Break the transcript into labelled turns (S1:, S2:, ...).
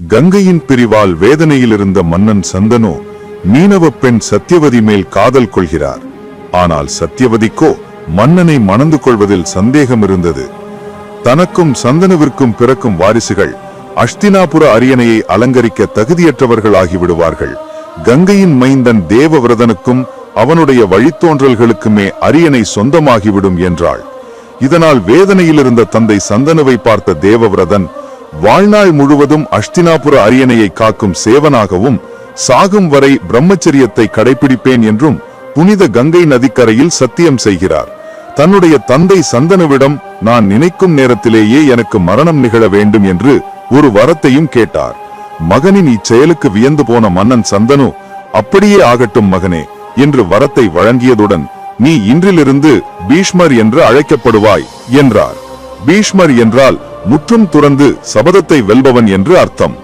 S1: கங்கையின் பிரிவால் வேதனையில் இருந்த மன்னன் சந்தனு மீனவ பெண் சத்தியவதி மேல் காதல் கொள்கிறார். ஆனால் சத்தியவதிக்கோ மன்னனை மணந்து கொள்வதில் சந்தேகம் இருந்தது. தனக்கும் சந்தனுவிற்கும் பிறக்கும் வாரிசுகள் அஷ்தினாபுர அரியணையை அலங்கரிக்க தகுதியற்றவர்கள் ஆகிவிடுவார்கள் கங்கையின் மைந்தன் தேவவிரதனுக்கும் அவனுடைய வழித்தோன்றல்களுக்குமே அரியணை சொந்தமாகிவிடும் என்றாள். இதனால் வேதனையில் இருந்த தந்தை சந்தனுவை பார்த்த தேவவிரதன் வாழ்நாள் முழுவதும் அஷ்தினாபுர அரியணையை காக்கும் சேவனாகவும் சாகும் வரை பிரம்மச்சரியத்தை கடைபிடிப்பேன் என்றும் புனித கங்கை நதிக்கரையில் சத்தியம் செய்கிறார். தன்னுடைய தந்தை சந்தனுவிடம் நான் நினைக்கும் நேரத்திலேயே எனக்கு மரணம் நிகழ வேண்டும் என்று ஒரு வரத்தையும் கேட்டார். மகனின் இச்செயலுக்கு வியந்து போன மன்னன் சந்தனு அப்படியே ஆகட்டும் மகனே என்று வரத்தை வழங்கியதுடன் நீ இன்றிலிருந்து பீஷ்மர் என்று அழைக்கப்படுவாய் என்றார். பீஷ்மர் என்றால் முற்றும் துறந்து சபதத்தை வெல்பவன் என்று அர்த்தம்.